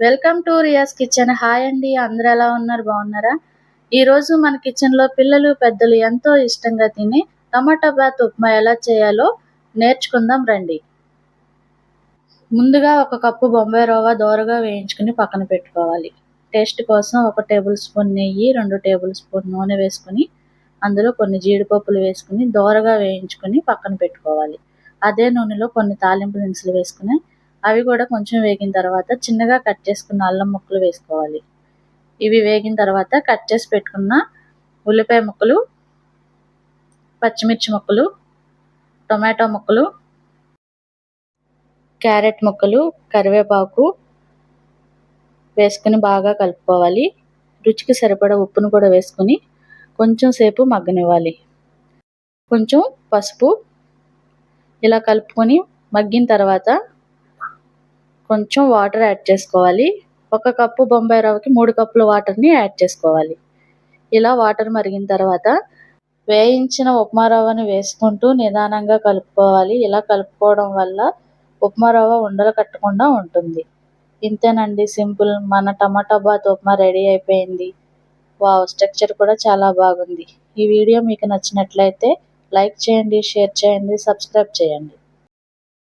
Welcome to Riya's kitchen. Hi అండి. అందరు ఎలా ఉన్నారు? బాగున్నారా? ఈరోజు మన కిచెన్లో పిల్లలు పెద్దలు ఎంతో ఇష్టంగా తిని టమాటా బాత్ ఉప్మా ఎలా చేయాలో నేర్చుకుందాం రండి. ముందుగా ఒక కప్పు బొంబాయి రవ్వ దోరగా వేయించుకుని పక్కన పెట్టుకోవాలి. టేస్ట్ కోసం ఒక టేబుల్ స్పూన్ నెయ్యి రెండు టేబుల్ స్పూన్ నూనె వేసుకుని అందులో కొన్ని జీడిపప్పులు వేసుకుని దోరగా వేయించుకుని పక్కన పెట్టుకోవాలి. అదే నూనెలో కొన్ని తాలింపు దినుసులు వేసుకుని అవి కూడా కొంచెం వేగిన తర్వాత చిన్నగా కట్ చేసుకున్న అల్లం ముక్కలు వేసుకోవాలి. ఇవి వేగిన తర్వాత కట్ చేసి పెట్టుకున్న ఉల్లిపాయ ముక్కలు పచ్చిమిర్చి ముక్కలు టొమాటో ముక్కలు క్యారెట్ ముక్కలు కరివేపాకు వేసుకుని బాగా కలుపుకోవాలి. రుచికి సరిపడా ఉప్పును కూడా వేసుకుని కొంచెం సేపు మగ్గనివ్వాలి. కొంచెం పసుపు ఇలా కలుపుకొని మగ్గిన తర్వాత కొంచెం వాటర్ యాడ్ చేసుకోవాలి. ఒక కప్పు బొంబాయి రవ్వకి మూడు కప్పుల వాటర్ని యాడ్ చేసుకోవాలి. ఇలా వాటర్ మరిగిన తర్వాత వేయించిన ఉప్మా రవ్వని వేసుకుంటూ నిదానంగా కలుపుకోవాలి. ఇలా కలుపుకోవడం వల్ల ఉప్మా రవ్వ ఉండలు కట్టకుండా ఉంటుంది. ఇంతేనండి సింపుల్. మన టమాటా బాత్ ఉప్మా రెడీ అయిపోయింది. వావ్ స్ట్రక్చర్ కూడా చాలా బాగుంది. ఈ వీడియో మీకు నచ్చినట్లయితే లైక్ చేయండి షేర్ చేయండి సబ్స్క్రైబ్ చేయండి.